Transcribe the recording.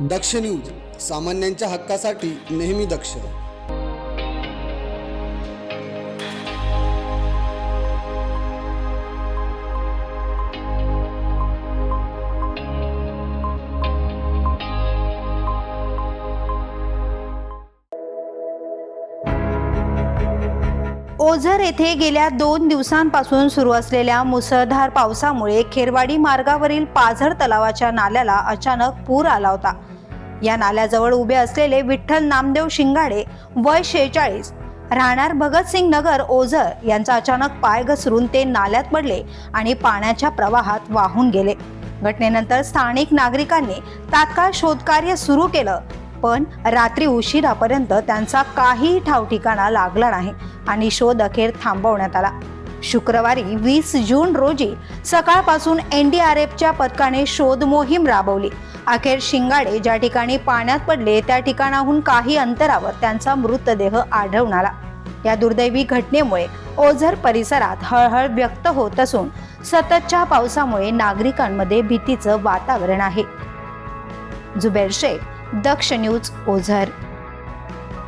दक्ष news सामान्यांच्या हक्कासाठी नेहमी दक्ष. ओझर येथे गेल्या दोन दिवसांपासून सुरू असलेल्या मुसळधार पावसामुळे खेरवाडी मार्गावरील पाझर तलावाच्या नाल्याला अचानक पूर आला होता. या नाल्याजवळ उभे असलेले विठ्ठल नामदेव शिंगाडे वय शेहेचाळीस. राहणार भगतसिंग नगर ओझर यांचा अचानक पाय घसरून ते नाल्यात पडले आणि पाण्याच्या प्रवाहात वाहून गेले. घटनेनंतर स्थानिक नागरिकांनी तात्काळ शोधकार्य सुरू केलं पण रात्री उशिरापर्यंत त्यांचा काही ठावठिकाणा लागला नाही आणि शोध अखेर थांबवण्यात आला. शुक्रवारी वीस जून रोजी सकाळपासून एन डी आर एफच्या पथकाने शोध मोहीम राबवली. अखेर शिंगाडे ज्या ठिकाणी पाण्यात पडले त्या ठिकाणाहून काही अंतरावर त्यांचा मृतदेह आढळून आला. या दुर्दैवी घटनेमुळे ओझर परिसरात हळहळ व्यक्त होत असून सततच्या पावसामुळे नागरिकांमध्ये भीतीचं वातावरण आहे. जुबेर शेख दक्ष न्यूज ओझर.